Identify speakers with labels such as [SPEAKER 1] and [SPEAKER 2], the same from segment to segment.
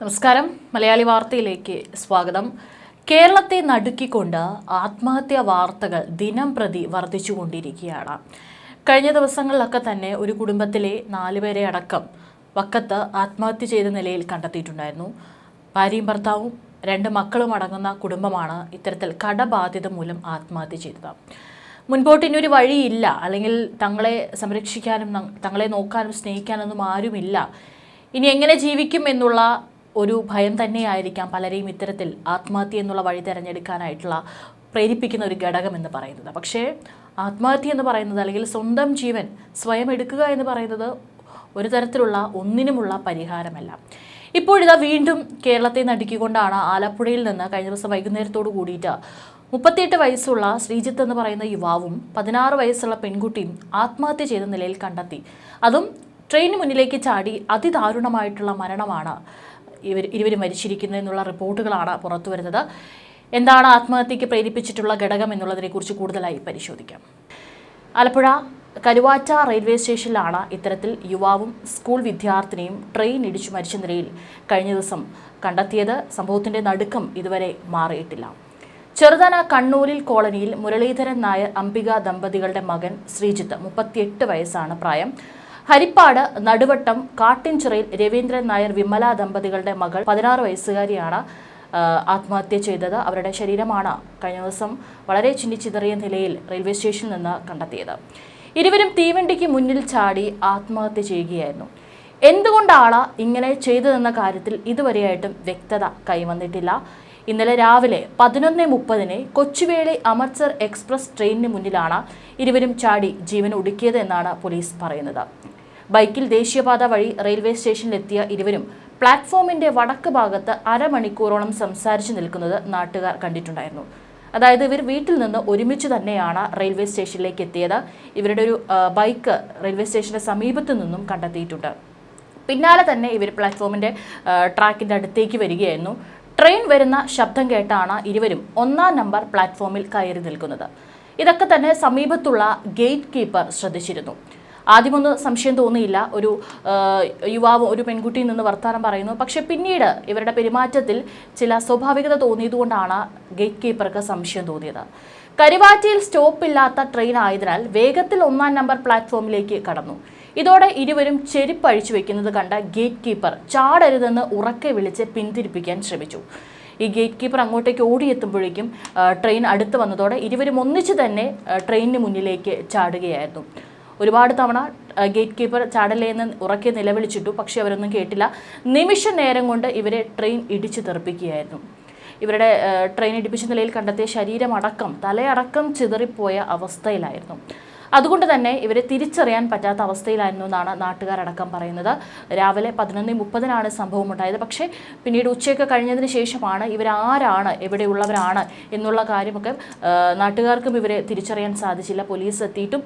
[SPEAKER 1] നമസ്കാരം. മലയാളി വാർത്തയിലേക്ക് സ്വാഗതം. കേരളത്തെ നടുക്കിക്കൊണ്ട് ആത്മഹത്യാ വാർത്തകൾ ദിനം പ്രതി വർദ്ധിച്ചുകൊണ്ടിരിക്കുകയാണ്. കഴിഞ്ഞ ദിവസങ്ങളിലൊക്കെ തന്നെ ഒരു കുടുംബത്തിലെ നാലുപേരെ അടക്കം വക്കത്ത് ആത്മഹത്യ ചെയ്ത നിലയിൽ കണ്ടെത്തിയിട്ടുണ്ടായിരുന്നു. ഭാര്യയും ഭർത്താവും രണ്ട് മക്കളും അടങ്ങുന്ന കുടുംബമാണ് ഇത്തരത്തിൽ കടബാധ്യത മൂലം ആത്മഹത്യ ചെയ്തത്. മുൻപോട്ട് ഇനിയൊരു വഴിയില്ല. അല്ലെങ്കിൽ തങ്ങളെ സംരക്ഷിക്കാനും തങ്ങളെ നോക്കാനും സ്നേഹിക്കാനൊന്നും ആരുമില്ല. ഇനി എങ്ങനെ ജീവിക്കും എന്നുള്ള ഒരു ഭയം തന്നെയായിരിക്കാം പലരെയും ഇത്തരത്തിൽ ആത്മഹത്യ എന്നുള്ള വഴി തിരഞ്ഞെടുക്കാനായിട്ടുള്ള പ്രേരിപ്പിക്കുന്ന ഒരു ഘടകം എന്ന് പറയുന്നത്. പക്ഷേ ആത്മഹത്യ എന്ന് പറയുന്നത് അല്ലെങ്കിൽ സ്വന്തം ജീവൻ സ്വയം എടുക്കുക എന്ന് പറയുന്നത് ഒരു തരത്തിലുള്ള ഒന്നിനുമുള്ള പരിഹാരമല്ല. ഇപ്പോഴിതാ വീണ്ടും കേരളത്തെ നടുക്കിക്കൊണ്ടാണ് ആലപ്പുഴയിൽ നിന്ന് കഴിഞ്ഞ ദിവസം വൈകുന്നേരത്തോട് കൂടിയിട്ട് മുപ്പത്തിയെട്ട് വയസ്സുള്ള ശ്രീജിത്ത് എന്ന് പറയുന്ന യുവാവും പതിനാറ് വയസ്സുള്ള പെൺകുട്ടിയും ആത്മഹത്യ ചെയ്ത നിലയിൽ കണ്ടെത്തി. അതും ട്രെയിന് മുന്നിലേക്ക് ചാടി അതിദാരുണമായിട്ടുള്ള മരണമാണ് ഇവർ ഇരുവരും മരിച്ചിരിക്കുന്നു എന്നുള്ള റിപ്പോർട്ടുകളാണ് പുറത്തു വരുന്നത്. എന്താണ് ആത്മഹത്യയ്ക്ക് പ്രേരിപ്പിച്ചിട്ടുള്ള ഘടകം എന്നുള്ളതിനെക്കുറിച്ച് കൂടുതലായി പരിശോധിക്കാം. ആലപ്പുഴ കരുവാറ്റ റെയിൽവേ സ്റ്റേഷനിലാണ് ഇത്തരത്തിൽ യുവാവും സ്കൂൾ വിദ്യാർത്ഥിനിയും ട്രെയിൻ ഇടിച്ചു മരിച്ച നിലയിൽ കഴിഞ്ഞ ദിവസം കണ്ടെത്തിയത്. സംഭവത്തിന്റെ നടുക്കം ഇതുവരെ മാറിയിട്ടില്ല. ചെറുതന കണ്ണൂരിൽ കോളനിയിൽ മുരളീധരൻ നായർ അംബിക ദമ്പതികളുടെ മകൻ ശ്രീജിത്ത് മുപ്പത്തിയെട്ട് വയസ്സാണ് പ്രായം. ഹരിപ്പാട് നടുവട്ടം കാട്ടിൻചിറയിൽ രവീന്ദ്രൻ നായർ വിമല ദമ്പതികളുടെ മകൾ പതിനാറ് വയസ്സുകാരിയാണ് ആത്മഹത്യ ചെയ്തത്. അവരുടെ ശരീരമാണ് കഴിഞ്ഞ ദിവസം വളരെ ചിന്നിച്ചിതറിയ നിലയിൽ റെയിൽവേ സ്റ്റേഷനിൽ നിന്ന് കണ്ടെത്തിയത്. ഇരുവരും തീവണ്ടിക്ക് മുന്നിൽ ചാടി ആത്മഹത്യ ചെയ്യുകയായിരുന്നു. എന്തുകൊണ്ടാണ് ഇങ്ങനെ ചെയ്തതെന്ന കാര്യത്തിൽ ഇതുവരെയായിട്ടും വ്യക്തത കൈവന്നിട്ടില്ല. ഇന്നലെ രാവിലെ പതിനൊന്ന് മുപ്പതിന് കൊച്ചുവേളി അമൃത്സർ എക്സ്പ്രസ് ട്രെയിനിന് മുന്നിലാണ് ഇരുവരും ചാടി ജീവൻ ഒടുക്കിയത് എന്നാണ് പോലീസ് പറയുന്നത്. ബൈക്കിൽ ദേശീയപാത വഴി റെയിൽവേ സ്റ്റേഷനിലെത്തിയ ഇരുവരും പ്ലാറ്റ്ഫോമിന്റെ വടക്ക് ഭാഗത്ത് അരമണിക്കൂറോളം സംസാരിച്ചു നിൽക്കുന്നത് നാട്ടുകാർ കണ്ടിട്ടുണ്ടായിരുന്നു. അതായത് ഇവർ വീട്ടിൽ നിന്ന് ഒരുമിച്ച് തന്നെയാണ് റെയിൽവേ സ്റ്റേഷനിലേക്ക് എത്തിയത്. ഇവരുടെ ഒരു ബൈക്ക് റെയിൽവേ സ്റ്റേഷന്റെ സമീപത്തു നിന്നും കണ്ടെത്തിയിട്ടുണ്ട്. പിന്നാലെ തന്നെ ഇവർ പ്ലാറ്റ്ഫോമിന്റെ ട്രാക്കിന്റെ അടുത്തേക്ക് വരികയായിരുന്നു. ട്രെയിൻ വരുന്ന ശബ്ദം കേട്ടാണ് ഇരുവരും ഒന്നാം നമ്പർ പ്ലാറ്റ്ഫോമിൽ കയറി നിൽക്കുന്നത്. ഇതൊക്കെ തന്നെ സമീപത്തുള്ള ഗേറ്റ് കീപ്പർ ശ്രദ്ധിച്ചിരുന്നു. ആദ്യമൊന്നും സംശയം തോന്നിയില്ല. ഒരു യുവാവ് ഒരു പെൺകുട്ടിയിൽ നിന്ന് വർത്താനം പറയുന്നു. പക്ഷെ പിന്നീട് ഇവരുടെ പെരുമാറ്റത്തിൽ ചില സ്വാഭാവികത തോന്നിയതുകൊണ്ടാണ് ഗേറ്റ് കീപ്പർക്ക് സംശയം തോന്നിയത്. കരുവാറ്റയിൽ സ്റ്റോപ്പില്ലാത്ത ട്രെയിൻ ആയതിനാൽ വേഗത്തിൽ ഒന്നാം നമ്പർ പ്ലാറ്റ്ഫോമിലേക്ക് കടന്നു. ഇതോടെ ഇരുവരും ചെരുപ്പ് അഴിച്ചു വെക്കുന്നത് കണ്ട ഗേറ്റ് കീപ്പർ ചാടരുതെന്ന് ഉറക്കെ വിളിച്ച് പിന്തിരിപ്പിക്കാൻ ശ്രമിച്ചു. ഈ ഗേറ്റ് കീപ്പർ അങ്ങോട്ടേക്ക് ഓടിയെത്തുമ്പോഴേക്കും ട്രെയിൻ അടുത്ത് വന്നതോടെ ഇരുവരും ഒന്നിച്ച് തന്നെ ട്രെയിനിന് മുന്നിലേക്ക് ചാടുകയായിരുന്നു. ഒരുപാട് തവണ ഗേറ്റ് കീപ്പർ ചാടലേ എന്ന് ഉറക്കെ നിലവിളിച്ചിട്ടു പക്ഷെ അവരൊന്നും കേട്ടില്ല. നിമിഷ നേരം കൊണ്ട് ഇവരെ ട്രെയിൻ ഇടിച്ചു തെറിപ്പിക്കുകയായിരുന്നു. ഇവരുടെ ട്രെയിൻ ഇടിപ്പിച്ച നിലയിൽ കണ്ടെത്തിയ ശരീരമടക്കം തലയടക്കം ചിതറിപ്പോയ അവസ്ഥയിലായിരുന്നു. അതുകൊണ്ട് തന്നെ ഇവരെ തിരിച്ചറിയാൻ പറ്റാത്ത അവസ്ഥയിലായിരുന്നു എന്നാണ് നാട്ടുകാരടക്കം പറയുന്നത്. രാവിലെ പതിനൊന്ന് മുപ്പതിനാണ് സംഭവം ഉണ്ടായത്. പക്ഷേ പിന്നീട് ഉച്ചയൊക്കെ കഴിഞ്ഞതിന് ശേഷമാണ് ഇവരാരാണ് എവിടെയുള്ളവരാണ് എന്നുള്ള കാര്യമൊക്കെ നാട്ടുകാർക്കും ഇവരെ തിരിച്ചറിയാൻ സാധിച്ചില്ല. പോലീസ് എത്തിയിട്ടും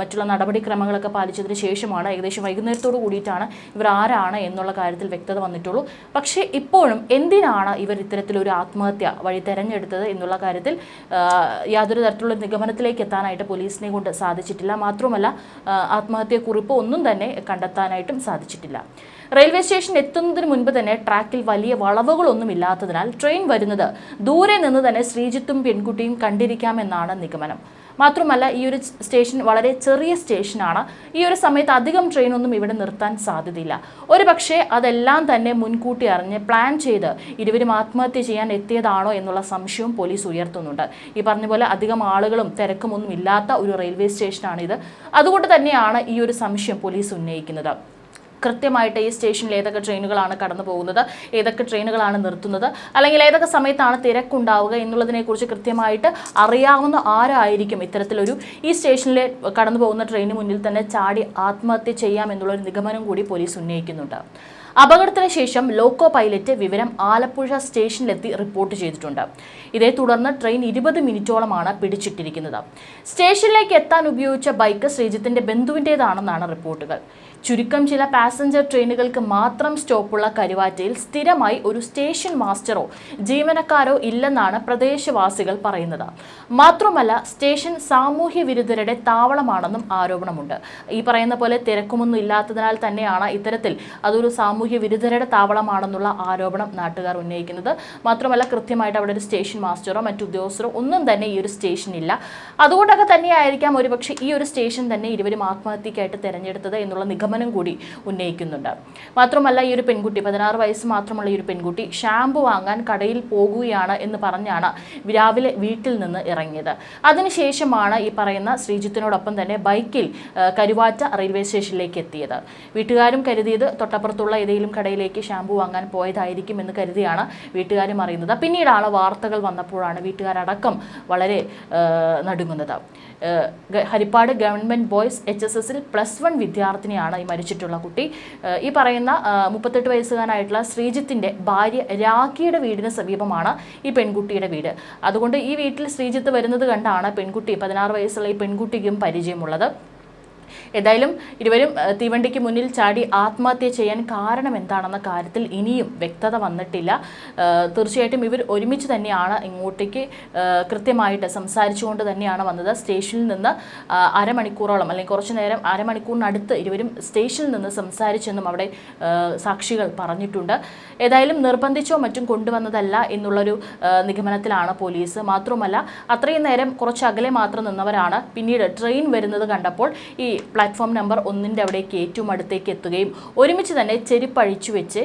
[SPEAKER 1] മറ്റുള്ള നടപടിക്രമങ്ങളൊക്കെ പാലിച്ചതിന് ശേഷമാണ് ഏകദേശം വൈകുന്നേരത്തോട് കൂടിയിട്ടാണ് ഇവർ ആരാണ് എന്നുള്ള കാര്യത്തിൽ വ്യക്തത വന്നിട്ടുള്ളൂ. പക്ഷേ ഇപ്പോഴും എന്തിനാണ് ഇവർ ഇത്തരത്തിലൊരു ആത്മഹത്യ വഴി തെരഞ്ഞെടുത്തത് എന്നുള്ള കാര്യത്തിൽ യാതൊരു തരത്തിലുള്ള നിഗമനത്തിലേക്ക് എത്താനായിട്ട് പോലീസിനെ കൊണ്ട് സാധിച്ചിട്ടില്ല. മാത്രമല്ല ആത്മഹത്യ ആത്മഹത്യക്കുറിപ്പ് ഒന്നും തന്നെ കണ്ടെത്താനായിട്ടും സാധിച്ചിട്ടില്ല. റെയിൽവേ സ്റ്റേഷൻ എത്തുന്നതിന് മുൻപ് തന്നെ ട്രാക്കിൽ വലിയ വളവുകളൊന്നും ഇല്ലാത്തതിനാൽ ട്രെയിൻ വരുന്നത് ദൂരെ നിന്ന് തന്നെ ശ്രീജിത്തും പെൺകുട്ടിയും കണ്ടിരിക്കാമെന്നാണ് നിഗമനം. മാത്രമല്ല ഈ ഒരു സ്റ്റേഷൻ വളരെ ചെറിയ സ്റ്റേഷനാണ്. ഈ ഒരു സമയത്ത് അധികം ട്രെയിനൊന്നും ഇവിടെ നിർത്താൻ സാധ്യതയില്ല. ഒരു പക്ഷേ അതെല്ലാം തന്നെ മുൻകൂട്ടി അറിഞ്ഞ് പ്ലാൻ ചെയ്ത് ഇരുവരും ആത്മഹത്യ ചെയ്യാൻ എത്തിയതാണോ എന്നുള്ള സംശയവും പോലീസ് ഉയർത്തുന്നുണ്ട്. ഈ പറഞ്ഞ പോലെ അധികം ആളുകളും തിരക്കുമൊന്നും ഇല്ലാത്ത ഒരു റെയിൽവേ സ്റ്റേഷനാണിത്. അതുകൊണ്ട് തന്നെയാണ് ഈ ഒരു സംശയം പോലീസ് ഉന്നയിക്കുന്നത്. കൃത്യമായിട്ട് ഈ സ്റ്റേഷനിൽ ഏതൊക്കെ ട്രെയിനുകളാണ് കടന്നു പോകുന്നത് ഏതൊക്കെ ട്രെയിനുകളാണ് നിർത്തുന്നത് അല്ലെങ്കിൽ ഏതൊക്കെ സമയത്താണ് തിരക്കുണ്ടാവുക എന്നുള്ളതിനെക്കുറിച്ച് കൃത്യമായിട്ട് അറിയാവുന്ന ആരായിരിക്കും ഇത്തരത്തിലൊരു ഈ സ്റ്റേഷനിൽ കടന്നു പോകുന്ന ട്രെയിനിന് മുന്നിൽ തന്നെ ചാടി ആത്മഹത്യ ചെയ്യാം എന്നുള്ളൊരു നിഗമനം കൂടി പോലീസ് ഉന്നയിക്കുന്നുണ്ട്. അപകടത്തിന് ശേഷം ലോക്കോ പൈലറ്റ് വിവരം ആലപ്പുഴ സ്റ്റേഷനിലെത്തി റിപ്പോർട്ട് ചെയ്തിട്ടുണ്ട്. ഇതേ തുടർന്ന് ട്രെയിൻ ഇരുപത് മിനിറ്റോളമാണ് പിടിച്ചിട്ടിരിക്കുന്നത്. സ്റ്റേഷനിലേക്ക് എത്താൻ ഉപയോഗിച്ച ബൈക്ക് ശ്രീജിത്തിന്റെ ബന്ധുവിന്റെതാണെന്നാണ് റിപ്പോർട്ടുകൾ. ചുരുക്കം ചില പാസഞ്ചർ ട്രെയിനുകൾക്ക് മാത്രം സ്റ്റോപ്പുള്ള കരുവാറ്റയിൽ സ്ഥിരമായി ഒരു സ്റ്റേഷൻ മാസ്റ്ററോ ജീവനക്കാരോ ഇല്ലെന്നാണ് പ്രദേശവാസികൾ പറയുന്നത്. മാത്രമല്ല സ്റ്റേഷൻ സാമൂഹ്യ വിരുദ്ധരുടെ താവളമാണെന്നും ആരോപണമുണ്ട്. ഈ പറയുന്ന പോലെ തിരക്കുമൊന്നും ഇല്ലാത്തതിനാൽ തന്നെയാണ് ഇത്തരത്തിൽ അതൊരു സാമൂഹ്യ വിരുദ്ധരുടെ താവളമാണെന്നുള്ള ആരോപണം നാട്ടുകാർ ഉന്നയിക്കുന്നത്. മാത്രമല്ല കൃത്യമായിട്ട് അവിടെ ഒരു സ്റ്റേഷൻ മാസ്റ്ററോ മറ്റു ഉദ്യോഗസ്ഥരോ ഒന്നും തന്നെ ഈ ഒരു സ്റ്റേഷനില്ല അതുകൊണ്ടൊക്കെ തന്നെയായിരിക്കാം ഒരുപക്ഷെ ഈ ഒരു സ്റ്റേഷൻ തന്നെ ഇരുവരും ആത്മഹത്യക്കായിട്ട് തിരഞ്ഞെടുത്തത് എന്നുള്ള നിഗമനം കൂടി ഉന്നയിക്കുന്നുണ്ട്. മാത്രമല്ല ഈ ഒരു പെൺകുട്ടി പതിനാറ് വയസ്സ് മാത്രമുള്ള ഈ ഒരു പെൺകുട്ടി ഷാമ്പു വാങ്ങാൻ കടയിൽ പോകുകയാണ് എന്ന് പറഞ്ഞാണ് രാവിലെ വീട്ടിൽ നിന്ന് ഇറങ്ങിയത്. അതിനുശേഷമാണ് ഈ പറയുന്ന ശ്രീജിത്തിനോടൊപ്പം തന്നെ ബൈക്കിൽ കരുവാറ്റ റെയിൽവേ സ്റ്റേഷനിലേക്ക് എത്തിയത്. വീട്ടുകാരും കരുതിയത് തൊട്ടപ്പുറത്തുള്ള ഏതെങ്കിലും കടയിലേക്ക് ഷാമ്പു വാങ്ങാൻ പോയതായിരിക്കും എന്ന് കരുതിയാണ് വീട്ടുകാരും അറിയുന്നത്. പിന്നീടാണ് വാർത്തകൾ വന്നപ്പോഴാണ് വീട്ടുകാരടക്കം വളരെ നടുങ്ങുന്നത്. Harippad government boys H S എസിൽ പ്ലസ് വൺ വിദ്യാർത്ഥിനിയാണ് ഈ മരിച്ചിട്ടുള്ള കുട്ടി. ഈ പറയുന്ന മുപ്പത്തെട്ട് വയസ്സുകാരനായിട്ടുള്ള ശ്രീജിത്തിന്റെ ഭാര്യ രാഖിയുടെ വീടിന് സമീപമാണ് ഈ പെൺകുട്ടിയുടെ വീട്. അതുകൊണ്ട് ഈ വീട്ടിൽ ശ്രീജിത്ത് വരുന്നത് കണ്ടാണ് പെൺകുട്ടി പതിനാറ് വയസ്സുള്ള ഈ പെൺകുട്ടിക്കും പരിചയമുള്ളത്. ഏതായാലും ഇരുവരും തീവണ്ടിക്ക് മുന്നിൽ ചാടി ആത്മഹത്യ ചെയ്യാൻ കാരണം എന്താണെന്ന കാര്യത്തിൽ ഇനിയും വ്യക്തത വന്നിട്ടില്ല. തീർച്ചയായിട്ടും ഇവർ ഒരുമിച്ച് തന്നെയാണ് ഇങ്ങോട്ടേക്ക് കൃത്യമായിട്ട് സംസാരിച്ചുകൊണ്ട് തന്നെയാണ് വന്നത്. സ്റ്റേഷനിൽ നിന്ന് അരമണിക്കൂറോളം അല്ലെങ്കിൽ കുറച്ചു നേരം അരമണിക്കൂറിനടുത്ത് ഇരുവരും സ്റ്റേഷനിൽ നിന്ന് സംസാരിച്ചെന്നും അവിടെ സാക്ഷികൾ പറഞ്ഞിട്ടുണ്ട്. ഏതായാലും നിർബന്ധിച്ചോ മറ്റും കൊണ്ടുവന്നതല്ല എന്നുള്ളൊരു നിഗമനത്തിലാണ് പോലീസ്. മാത്രമല്ല അത്രയും നേരം കുറച്ച് അകലെ മാത്രം നിന്നവരാണ്. പിന്നീട് ട്രെയിൻ വരുന്നത് കണ്ടപ്പോൾ ഈ പ്ലാറ്റ്ഫോം നമ്പർ ഒന്നിന്റെ അവിടേക്ക് ഏറ്റവും അടുത്തേക്ക് എത്തുകയും ഒരുമിച്ച് തന്നെ ചെരുപ്പഴിച്ചു വെച്ച്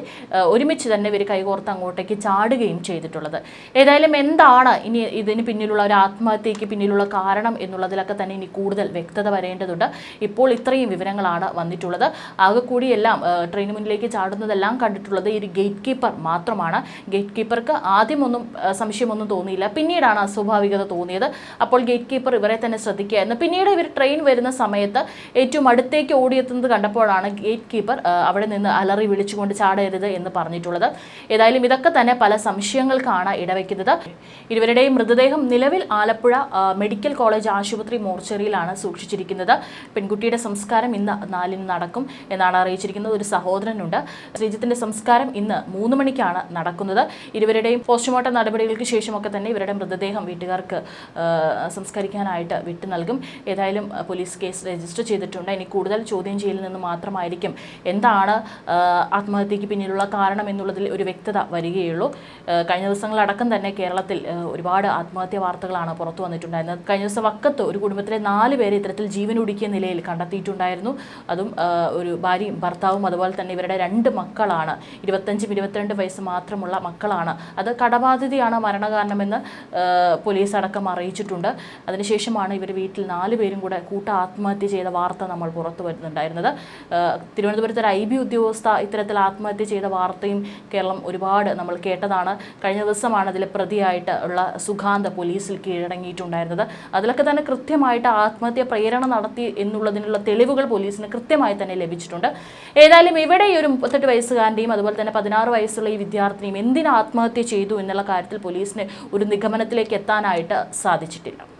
[SPEAKER 1] ഒരുമിച്ച് തന്നെ ഇവർ കൈകോർത്ത് അങ്ങോട്ടേക്ക് ചാടുകയും ചെയ്തിട്ടുള്ളത്. ഏതായാലും എന്താണ് ഇനി ഇതിന് പിന്നിലുള്ള ഒരു ആത്മഹത്യക്ക് പിന്നിലുള്ള കാരണം എന്നുള്ളതിലൊക്കെ തന്നെ ഇനി കൂടുതൽ വ്യക്തത വരേണ്ടതുണ്ട്. ഇപ്പോൾ ഇത്രയും വിവരങ്ങളാണ് വന്നിട്ടുള്ളത്. ആകെ കൂടിയെല്ലാം ട്രെയിന് മുന്നിലേക്ക് ചാടുന്നതെല്ലാം കണ്ടിട്ടുള്ളത് ഈ ഒരു ഗേറ്റ് കീപ്പർ മാത്രമാണ്. ഗേറ്റ് കീപ്പർക്ക് ആദ്യമൊന്നും സംശയമൊന്നും തോന്നിയില്ല. പിന്നീടാണ് അസ്വാഭാവികത തോന്നിയത്. അപ്പോൾ ഗേറ്റ് കീപ്പർ ഇവരെ തന്നെ ശ്രദ്ധിക്കുകയായിരുന്നു പിന്നീട് ഇവർ ട്രെയിൻ വരുന്ന സമയത്ത് ഏറ്റവും അടുത്തേക്ക് ഓടിയെത്തുന്നത് കണ്ടപ്പോഴാണ് ഗേറ്റ് കീപ്പർ അവിടെ നിന്ന് അലറി വിളിച്ചുകൊണ്ട് ചാടരുത് എന്ന് പറഞ്ഞിട്ടുള്ളത്. ഏതായാലും ഇതൊക്കെ തന്നെ പല സംശയങ്ങൾക്കാണ് ഇടവയ്ക്കുന്നത് ഇരുവരുടെയും മൃതദേഹം നിലവിൽ ആലപ്പുഴ മെഡിക്കൽ കോളേജ് ആശുപത്രി മോർച്ചറിയിലാണ് സൂക്ഷിച്ചിരിക്കുന്നത്. പെൺകുട്ടിയുടെ സംസ്കാരം ഇന്ന് നാലിന് നടക്കും എന്നാണ് അറിയിച്ചിരിക്കുന്നത്. ഒരു സഹോദരനുണ്ട്. ശ്രീജിത്തിന്റെ സംസ്കാരം ഇന്ന് മൂന്ന് മണിക്കാണ് നടക്കുന്നത്. ഇരുവരുടെയും പോസ്റ്റ്മോർട്ടം നടപടികൾക്ക് ശേഷമൊക്കെ തന്നെ ഇവരുടെ മൃതദേഹം വീട്ടുകാർക്ക് സംസ്കരിക്കാനായിട്ട് വിട്ടു നൽകും. ഏതായാലും പോലീസ് കേസ് രജിസ്റ്റർ ചെയ്തിട്ടുണ്ട്. ഇനി കൂടുതൽ ചോദ്യം ചെയ്യലിൽ നിന്ന് മാത്രമായിരിക്കും. എന്താണ് ആത്മഹത്യക്ക് പിന്നിലുള്ള കാരണം എന്നുള്ളതിൽ ഒരു വ്യക്തത വരികയുള്ളൂ. കഴിഞ്ഞ ദിവസങ്ങളടക്കം തന്നെ കേരളത്തിൽ ഒരുപാട് ആത്മഹത്യ വാർത്തകളാണ് പുറത്തു വന്നിട്ടുണ്ടായിരുന്നത്. കഴിഞ്ഞ ദിവസം വക്കത്ത് ഒരു കുടുംബത്തിലെ നാല് പേരെ ഇത്തരത്തിൽ ജീവനൊടുക്കിയ നിലയിൽ കണ്ടെത്തിയിട്ടുണ്ടായിരുന്നു. അതും ഒരു ഭാര്യയും ഭർത്താവും അതുപോലെ തന്നെ ഇവരുടെ രണ്ട് മക്കളാണ്. ഇരുപത്തഞ്ചും ഇരുപത്തിരണ്ട് വയസ്സ് മാത്രമുള്ള മക്കളാണ്. അത് കടബാധിതയാണ് മരണകാരണമെന്ന് പോലീസ് അടക്കം അറിയിച്ചിട്ടുണ്ട്. അതിനുശേഷമാണ് ഇവർ വീട്ടിൽ നാല് പേരും കൂടെ കൂട്ട ആത്മഹത്യ ചെയ്ത വാർത്ത നമ്മൾ പുറത്തു വരുന്നുണ്ടായിരുന്നത്. തിരുവനന്തപുരത്ത് ഒരു ഐ ബി ഉദ്യോഗസ്ഥ ഇത്തരത്തിൽ ആത്മഹത്യ ചെയ്ത വാർത്തയും കേരളം ഒരുപാട് നമ്മൾ കേട്ടതാണ്. കഴിഞ്ഞ ദിവസമാണ് അതിൽ പ്രതിയായിട്ട് ഉള്ള സുഖാന്ത പോലീസിൽ കീഴടങ്ങിയിട്ടുണ്ടായിരുന്നത്. അതിലൊക്കെ തന്നെ കൃത്യമായിട്ട് ആത്മഹത്യ പ്രേരണ നടത്തി എന്നുള്ളതിനുള്ള തെളിവുകൾ പോലീസിന് കൃത്യമായി തന്നെ ലഭിച്ചിട്ടുണ്ട്. ഏതായാലും ഇവിടെ ഈ ഒരു മുപ്പത്തെട്ട് വയസ്സുകാരന്റെയും അതുപോലെ തന്നെ പതിനാറ് വയസ്സുള്ള ഈ വിദ്യാർത്ഥിനിയും എന്തിനാത്മഹത്യ ചെയ്തു എന്നുള്ള കാര്യത്തിൽ പോലീസിന് ഒരു നിഗമനത്തിലേക്ക് എത്താനായിട്ട് സാധിച്ചിട്ടില്ല.